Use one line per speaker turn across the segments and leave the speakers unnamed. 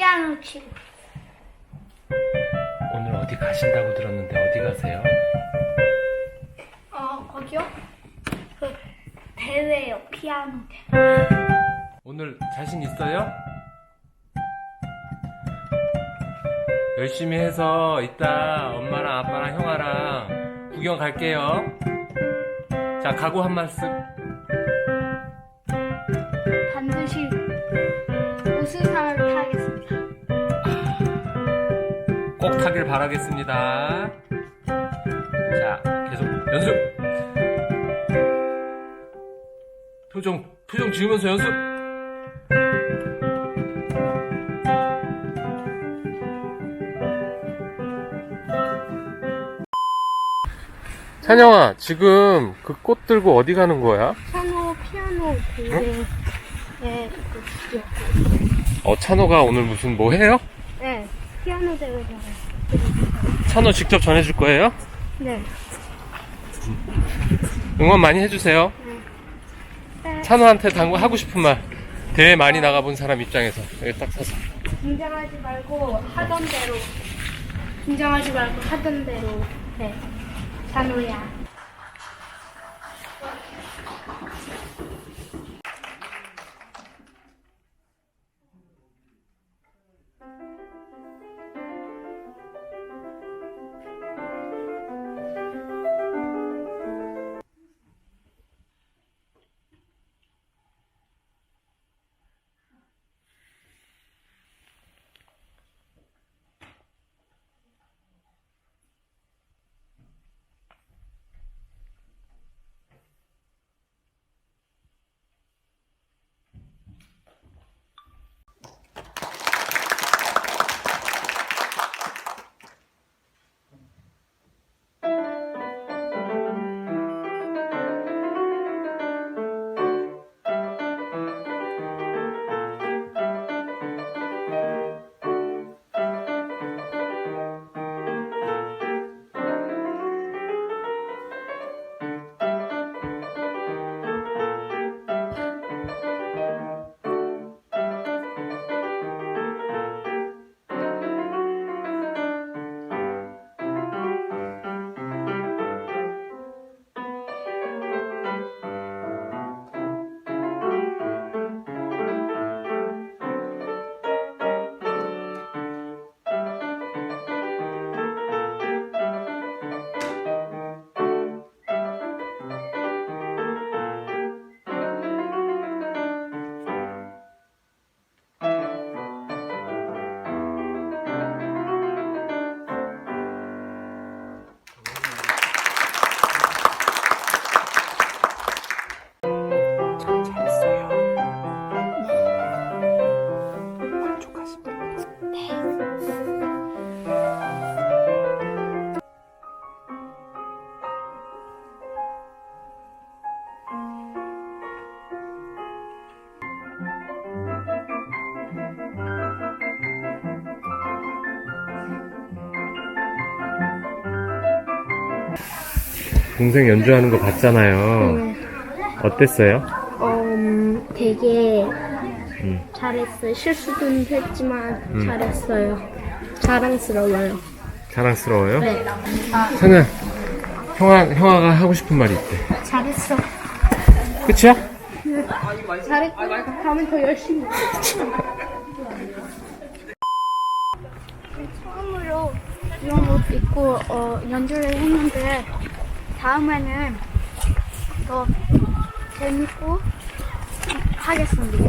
피아노 치고
오늘 어디 가신다고 들었는데 어디 가세요?
어 거기요? 그 대회요 피아노 대회
오늘 자신 있어요? 열심히 해서 이따 엄마랑 아빠랑 형아랑 구경 갈게요. 자, 각오 한 말씀.
반드시 우승상을
꼭 타길 바라겠습니다. 자, 계속 연습. 표정, 표정 지으면서 연습. 찬영아, 지금 그 꽃 들고 어디 가는 거야?
피아노 피아노 대회 네, 그,
어, 찬호가 오늘 무슨 뭐 해요?
네 피아노 대회잖아요
찬호 직접 전해줄 거예요?
네
응원 많이 해주세요.
네.
찬호한테 당구 하고 싶은 말. 대회 많이 나가본 사람 입장에서 여기 딱 서서.
긴장하지 말고 하던 대로 긴장하지 말고 하던 대로 네 찬호야
동생 연주하는 거 봤잖아요. 어땠어요?
음, 되게
음.
잘했어요. 실수도 했지만
음.
잘했어요. 자랑스러워요.
자랑스러워요?
네.
찬아, 형아, 형아가 하고 싶은 말이 있대.
잘했어.
끝이야?
잘했고 다음엔 더 열심히. 처음으로 이런 옷 입고 어, 연주를 했는데 다음에는 더 재밌고 하겠습니다.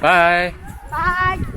바이.
바이.